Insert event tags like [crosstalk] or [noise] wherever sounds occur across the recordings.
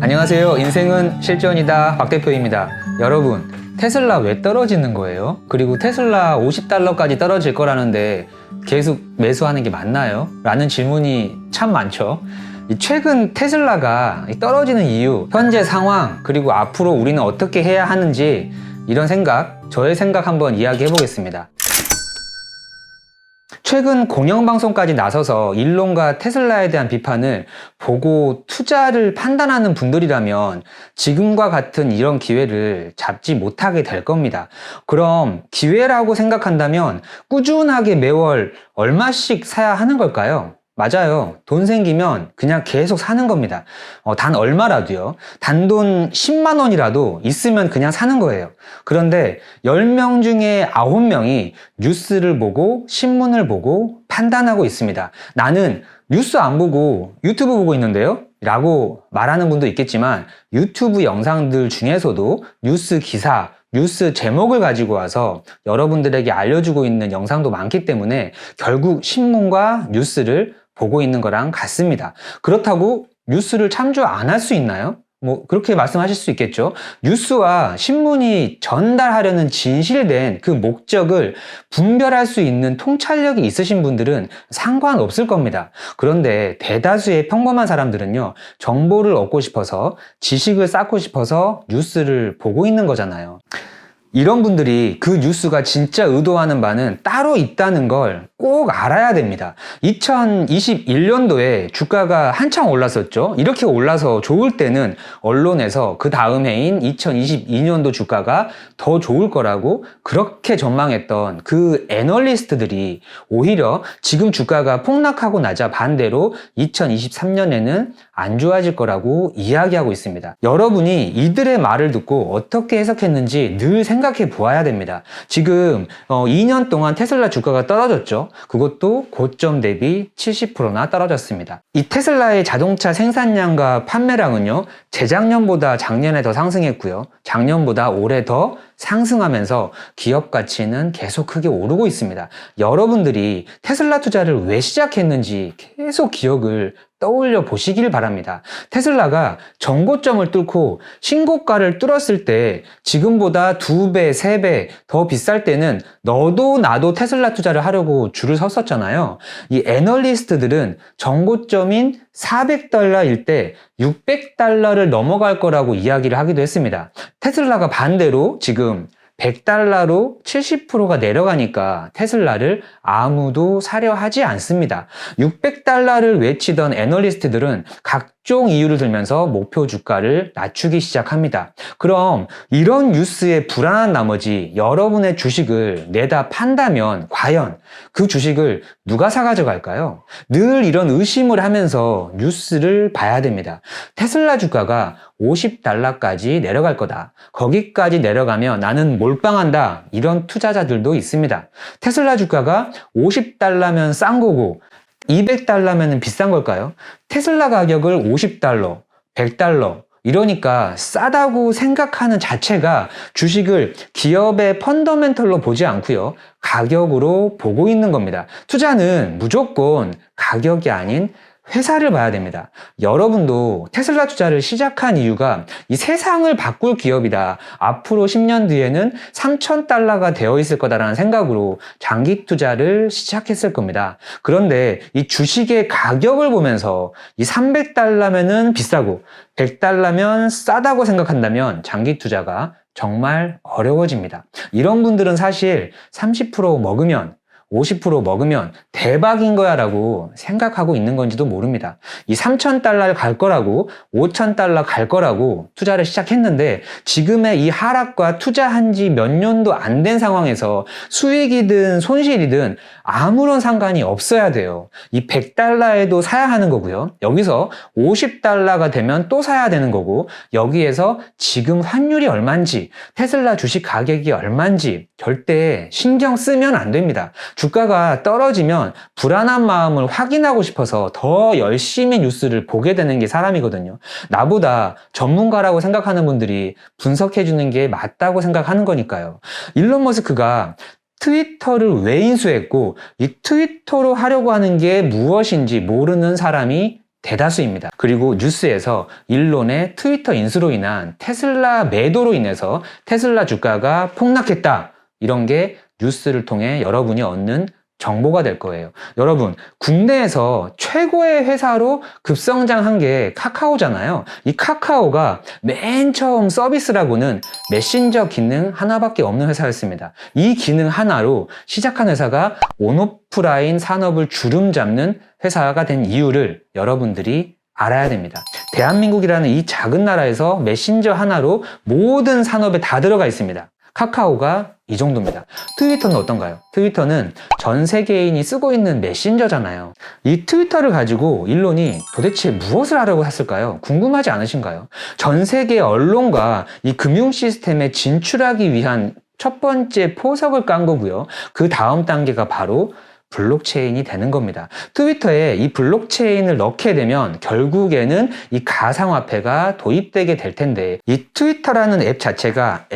안녕하세요. 인생은 실전이다. 박 대표입니다. 여러분, 테슬라 왜 떨어지는 거예요? 그리고 테슬라 50달러까지 떨어질 거라는데 계속 매수하는 게 맞나요? 라는 질문이 참 많죠. 이 최근 테슬라가 이 떨어지는 이유, 현재 상황, 그리고 앞으로 우리는 어떻게 해야 하는지 이런 생각, 저의 생각 한번 이야기해 보겠습니다. 최근 공영방송까지 나서서 일론과 테슬라에 대한 비판을 보고 투자를 판단하는 분들이라면 지금과 같은 이런 기회를 잡지 못하게 될 겁니다. 그럼 기회라고 생각한다면 꾸준하게 매월 얼마씩 사야 하는 걸까요? 맞아요. 돈 생기면 그냥 계속 사는 겁니다. 어, 단 얼마라도요. 단돈 10만 원이라도 있으면 그냥 사는 거예요. 그런데 10명 중에 9명이 뉴스를 보고 신문을 보고 판단하고 있습니다. 나는 뉴스 안 보고 유튜브 보고 있는데요. 라고 말하는 분도 있겠지만 유튜브 영상들 중에서도 뉴스 기사, 뉴스 제목을 가지고 와서 여러분들에게 알려주고 있는 영상도 많기 때문에 결국 신문과 뉴스를 보고 있는 거랑 같습니다. 그렇다고 뉴스를 참조 안 할 수 있나요? 뭐 그렇게 말씀하실 수 있겠죠. 뉴스와 신문이 전달하려는 진실된 그 목적을 분별할 수 있는 통찰력이 있으신 분들은 상관없을 겁니다. 그런데 대다수의 평범한 사람들은요, 정보를 얻고 싶어서 지식을 쌓고 싶어서 뉴스를 보고 있는 거잖아요. 이런 분들이 그 뉴스가 진짜 의도하는 바는 따로 있다는 걸 꼭 알아야 됩니다. 2021년도에 주가가 한창 올랐었죠. 이렇게 올라서 좋을 때는 언론에서 그 다음 해인 2022년도 주가가 더 좋을 거라고 그렇게 전망했던 그 애널리스트들이 오히려 지금 주가가 폭락하고 나자 반대로 2023년에는 안 좋아질 거라고 이야기하고 있습니다. 여러분이 이들의 말을 듣고 어떻게 해석했는지 늘 생각해 보아야 됩니다. 지금 어, 2년 동안 테슬라 주가가 떨어졌죠. 그것도 고점 대비 70%나 떨어졌습니다. 이 테슬라의 자동차 생산량과 판매량은요, 재작년보다 작년에 더 상승했고요. 작년보다 올해 더 상승하면서 기업 가치는 계속 크게 오르고 있습니다. 여러분들이 테슬라 투자를 왜 시작했는지 계속 기억을 떠올려 보시길 바랍니다. 테슬라가 정고점을 뚫고 신고가를 뚫었을 때 지금보다 두 배, 세 배 더 비쌀 때는 너도 나도 테슬라 투자를 하려고 줄을 섰었잖아요. 이 애널리스트들은 정고점인 400달러일 때 600달러를 넘어갈 거라고 이야기를 하기도 했습니다. 테슬라가 반대로 지금 100달러로 70%가 내려가니까 테슬라를 아무도 사려 하지 않습니다. 600달러를 외치던 애널리스트들은 각종 이유를 들면서 목표 주가를 낮추기 시작합니다. 그럼 이런 뉴스에 불안한 나머지 여러분의 주식을 내다 판다면 과연 그 주식을 누가 사가져갈까요? 늘 이런 의심을 하면서 뉴스를 봐야 됩니다. 테슬라 주가가 50달러까지 내려갈 거다. 거기까지 내려가면 나는 몰빵한다. 이런 투자자들도 있습니다. 테슬라 주가가 50달러면 싼 거고 200달러면 비싼 걸까요? 테슬라 가격을 50달러, 100달러, 이러니까 싸다고 생각하는 자체가 주식을 기업의 펀더멘털로 보지 않고요. 가격으로 보고 있는 겁니다. 투자는 무조건 가격이 아닌 회사를 봐야 됩니다. 여러분도 테슬라 투자를 시작한 이유가 이 세상을 바꿀 기업이다. 앞으로 10년 뒤에는 3,000달러가 되어 있을 거다라는 생각으로 장기 투자를 시작했을 겁니다. 그런데 이 주식의 가격을 보면서 이 300달러면은 비싸고 100달러면 싸다고 생각한다면 장기 투자가 정말 어려워집니다. 이런 분들은 사실 30% 먹으면 50% 먹으면 대박인 거야 라고 생각하고 있는 건지도 모릅니다. 이 3,000달러를 갈 거라고 5,000달러 갈 거라고 투자를 시작했는데 지금의 이 하락과 투자한 지 몇 년도 안 된 상황에서 수익이든 손실이든 아무런 상관이 없어야 돼요. 이 100달러에도 사야 하는 거고요. 여기서 50달러가 되면 또 사야 되는 거고 여기에서 지금 환율이 얼마인지 테슬라 주식 가격이 얼마인지 절대 신경 쓰면 안 됩니다. 주가가 떨어지면 불안한 마음을 확인하고 싶어서 더 열심히 뉴스를 보게 되는 게 사람이거든요. 나보다 전문가라고 생각하는 분들이 분석해 주는 게 맞다고 생각하는 거니까요. 일론 머스크가 트위터를 왜 인수했고 이 트위터로 하려고 하는 게 무엇인지 모르는 사람이 대다수입니다. 그리고 뉴스에서 일론의 트위터 인수로 인한 테슬라 매도로 인해서 테슬라 주가가 폭락했다. 이런 게 뉴스를 통해 여러분이 얻는 정보가 될 거예요. 여러분, 국내에서 최고의 회사로 급성장한 게 카카오잖아요. 이 카카오가 맨 처음 서비스라고는 메신저 기능 하나밖에 없는 회사였습니다. 이 기능 하나로 시작한 회사가 온오프라인 산업을 주름 잡는 회사가 된 이유를 여러분들이 알아야 됩니다. 대한민국이라는 이 작은 나라에서 메신저 하나로 모든 산업에 다 들어가 있습니다. 카카오가 이 정도입니다. 트위터는 어떤가요? 트위터는 전 세계인이 쓰고 있는 메신저잖아요. 이 트위터를 가지고 일론이 도대체 무엇을 하려고 했을까요? 궁금하지 않으신가요? 전 세계 언론과 이 금융 시스템에 진출하기 위한 첫 번째 포석을 깐 거고요. 그 다음 단계가 바로 블록체인이 되는 겁니다. 트위터에 이 블록체인을 넣게 되면 결국에는 이 가상화폐가 도입되게 될 텐데 이 트위터라는 앱 자체가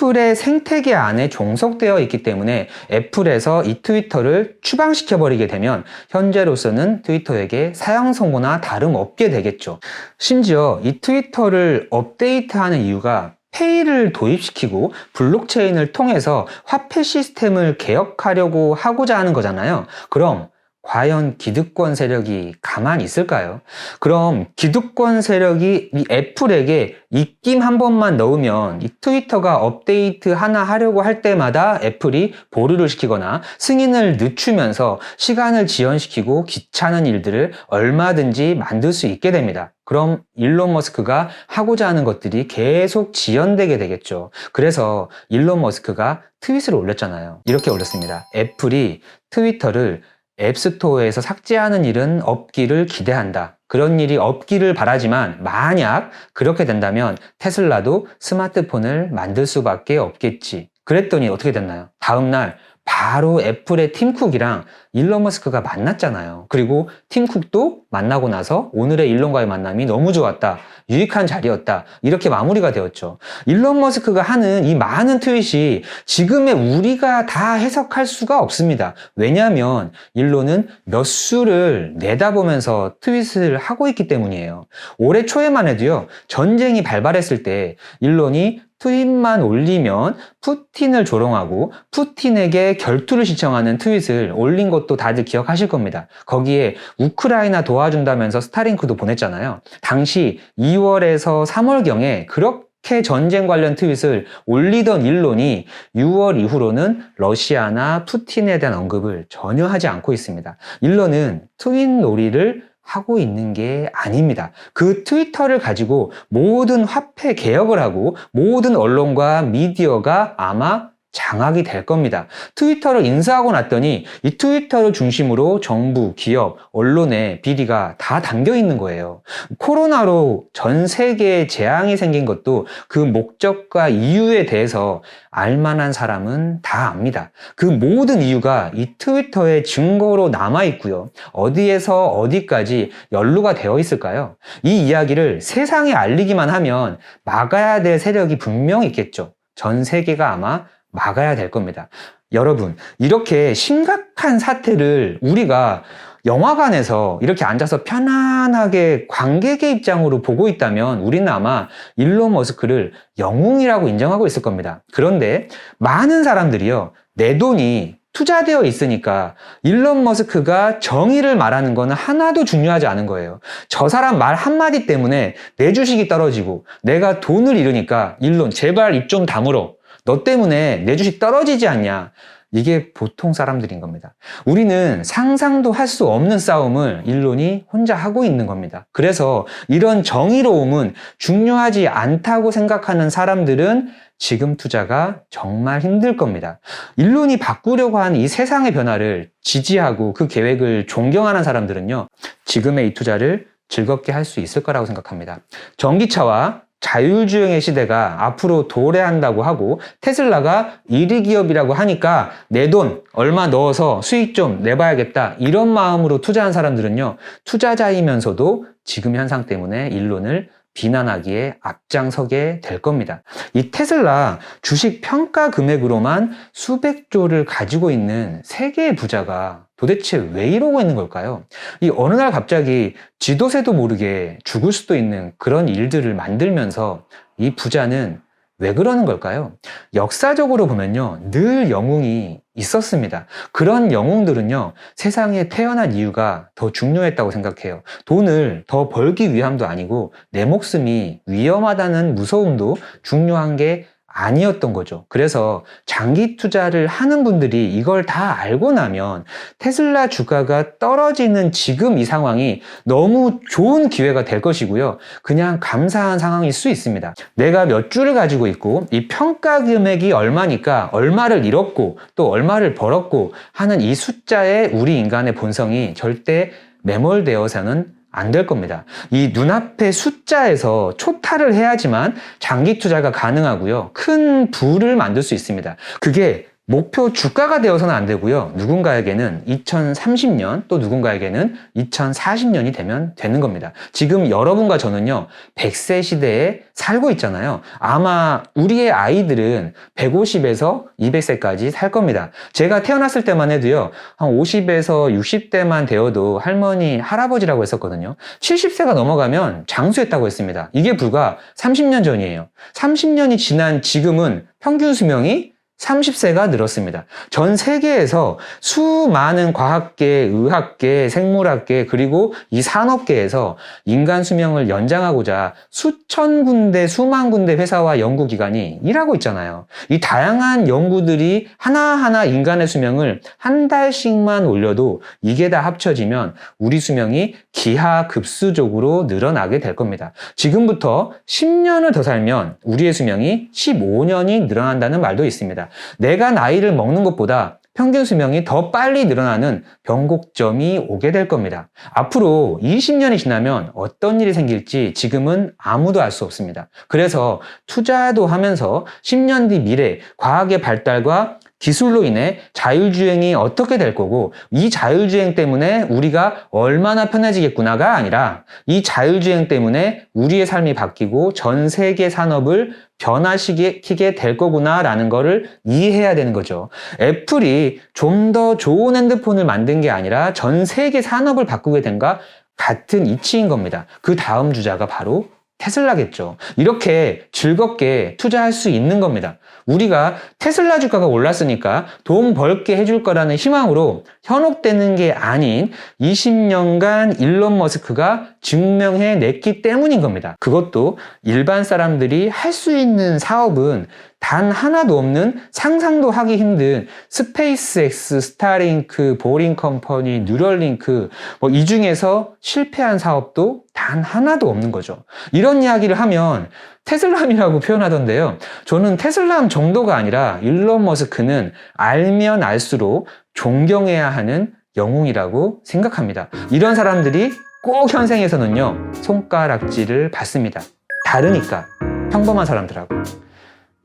애플의 생태계 안에 종속되어 있기 때문에 애플에서 이 트위터를 추방시켜 버리게 되면 현재로서는 트위터에게 사용 선고나 다름없게 되겠죠. 심지어 이 트위터를 업데이트하는 이유가 페이를 도입시키고 블록체인을 통해서 화폐 시스템을 개혁하려고 하고자 하는 거잖아요. 그럼 과연 기득권 세력이 가만히 있을까요? 그럼 기득권 세력이 이 애플에게 입김 한 번만 넣으면 이 트위터가 업데이트 하나 하려고 할 때마다 애플이 보류를 시키거나 승인을 늦추면서 시간을 지연시키고 귀찮은 일들을 얼마든지 만들 수 있게 됩니다. 그럼 일론 머스크가 하고자 하는 것들이 계속 지연되게 되겠죠. 그래서 일론 머스크가 트윗을 올렸잖아요. 이렇게 올렸습니다. 애플이 트위터를 앱스토어에서 삭제하는 일은 없기를 기대한다. 그런 일이 없기를 바라지만 만약 그렇게 된다면 테슬라도 스마트폰을 만들 수밖에 없겠지. 그랬더니 어떻게 됐나요? 다음날 바로 애플의 팀쿡이랑 일론 머스크가 만났잖아요. 그리고 팀쿡도 만나고 나서 오늘의 일론과의 만남이 너무 좋았다. 유익한 자리였다. 이렇게 마무리가 되었죠. 일론 머스크가 하는 이 많은 트윗이 지금의 우리가 다 해석할 수가 없습니다. 왜냐하면 일론은 몇 수를 내다보면서 트윗을 하고 있기 때문이에요. 올해 초에만 해도요. 전쟁이 발발했을 때 일론이 트윗만 올리면 푸틴을 조롱하고 푸틴에게 결투를 시청하는 트윗을 올린 것도 다들 기억하실 겁니다. 거기에 우크라이나 도와준다면서 스타링크도 보냈잖아요. 당시 2월에서 3월경에 그렇게 전쟁 관련 트윗을 올리던 일론이 6월 이후로는 러시아나 푸틴에 대한 언급을 전혀 하지 않고 있습니다. 일론은 트윗 놀이를 하고 있는 게 아닙니다. 그 트위터를 가지고 모든 화폐 개혁을 하고 모든 언론과 미디어가 아마 장악이 될 겁니다. 트위터를 인수하고 났더니 이 트위터를 중심으로 정부, 기업, 언론의 비리가 다 담겨 있는 거예요. 코로나로 전 세계에 재앙이 생긴 것도 그 목적과 이유에 대해서 알만한 사람은 다 압니다. 그 모든 이유가 이 트위터의 증거로 남아 있고요. 어디에서 어디까지 연루가 되어 있을까요? 이 이야기를 세상에 알리기만 하면 막아야 될 세력이 분명 있겠죠. 전 세계가 아마 막아야 될 겁니다. 여러분, 이렇게 심각한 사태를 우리가 영화관에서 이렇게 앉아서 편안하게 관객의 입장으로 보고 있다면 우리는 아마 일론 머스크를 영웅이라고 인정하고 있을 겁니다. 그런데 많은 사람들이요, 내 돈이 투자되어 있으니까 일론 머스크가 정의를 말하는 거는 하나도 중요하지 않은 거예요. 저 사람 말 한마디 때문에 내 주식이 떨어지고 내가 돈을 잃으니까 일론 제발 입 좀 다물어. 너 때문에 내 주식 떨어지지 않냐. 이게 보통 사람들인 겁니다. 우리는 상상도 할 수 없는 싸움을 일론이 혼자 하고 있는 겁니다. 그래서 이런 정의로움은 중요하지 않다고 생각하는 사람들은 지금 투자가 정말 힘들 겁니다. 일론이 바꾸려고 하는 이 세상의 변화를 지지하고 그 계획을 존경하는 사람들은요, 지금의 이 투자를 즐겁게 할 수 있을 거라고 생각합니다. 전기차와 자율주행의 시대가 앞으로 도래한다고 하고 테슬라가 1위 기업이라고 하니까 내 돈 얼마 넣어서 수익 좀 내봐야겠다 이런 마음으로 투자한 사람들은요 투자자이면서도 지금 현상 때문에 일론을 비난하기에 앞장서게 될 겁니다. 이 테슬라 주식 평가 금액으로만 수백조를 가지고 있는 세계의 부자가 도대체 왜 이러고 있는 걸까요? 이 어느 날 갑자기 지도새도 모르게 죽을 수도 있는 그런 일들을 만들면서 이 부자는 왜 그러는 걸까요? 역사적으로 보면요, 늘 영웅이 있었습니다. 그런 영웅들은요, 세상에 태어난 이유가 더 중요했다고 생각해요. 돈을 더 벌기 위함도 아니고, 내 목숨이 위험하다는 무서움도 중요한 게 아니었던 거죠. 그래서 장기 투자를 하는 분들이 이걸 다 알고 나면 테슬라 주가가 떨어지는 지금 이 상황이 너무 좋은 기회가 될 것이고요. 그냥 감사한 상황일 수 있습니다. 내가 몇 주를 가지고 있고 이 평가 금액이 얼마니까 얼마를 잃었고 또 얼마를 벌었고 하는 이 숫자에 우리 인간의 본성이 절대 매몰되어서는 안 될 겁니다. 이 눈앞의 숫자에서 초탈을 해야지만 장기 투자가 가능하고요. 큰 부를 만들 수 있습니다. 그게 목표 주가가 되어서는 안 되고요. 누군가에게는 2030년 또 누군가에게는 2040년이 되면 되는 겁니다. 지금 여러분과 저는요, 100세 시대에 살고 있잖아요. 아마 우리의 아이들은 150에서 200세까지 살 겁니다. 제가 태어났을 때만 해도요, 한 50에서 60대만 되어도 할머니, 할아버지라고 했었거든요. 70세가 넘어가면 장수했다고 했습니다. 이게 불과 30년 전이에요. 30년이 지난 지금은 평균 수명이 30세가 늘었습니다. 전 세계에서 수많은 과학계, 의학계, 생물학계, 그리고 이 산업계에서 인간 수명을 연장하고자 수천 군데, 수만 군데 회사와 연구기관이 일하고 있잖아요. 이 다양한 연구들이 하나하나 인간의 수명을 한 달씩만 올려도 이게 다 합쳐지면 우리 수명이 기하급수적으로 늘어나게 될 겁니다. 지금부터 10년을 더 살면 우리의 수명이 15년이 늘어난다는 말도 있습니다. 내가 나이를 먹는 것보다 평균 수명이 더 빨리 늘어나는 변곡점이 오게 될 겁니다. 앞으로 20년이 지나면 어떤 일이 생길지 지금은 아무도 알 수 없습니다. 그래서 투자도 하면서 10년 뒤 미래, 과학의 발달과 기술로 인해 자율주행이 어떻게 될 거고 이 자율주행 때문에 우리가 얼마나 편해지겠구나가 아니라 이 자율주행 때문에 우리의 삶이 바뀌고 전 세계 산업을 변화시키게 될 거구나라는 거를 이해해야 되는 거죠. 애플이 좀 더 좋은 핸드폰을 만든 게 아니라 전 세계 산업을 바꾸게 된가 같은 이치인 겁니다. 그 다음 주자가 바로 테슬라겠죠. 이렇게 즐겁게 투자할 수 있는 겁니다. 우리가 테슬라 주가가 올랐으니까 돈 벌게 해줄 거라는 희망으로 현혹되는 게 아닌 20년간 일론 머스크가 증명해 냈기 때문인 겁니다. 그것도 일반 사람들이 할 수 있는 사업은 단 하나도 없는 상상도 하기 힘든 스페이스X, 스타링크, 보링 컴퍼니, 뉴럴링크 뭐 이 중에서 실패한 사업도 단 하나도 없는 거죠. 이런 이야기를 하면 테슬람이라고 [laughs] 표현하던데요. 저는 테슬람 정도가 아니라 일론 머스크는 알면 알수록 존경해야 하는 영웅이라고 생각합니다. 이런 사람들이 꼭 현생에서는요, 손가락질을 받습니다. 다르니까. 평범한 사람들하고.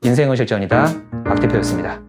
인생의 실전이다. 박 대표였습니다.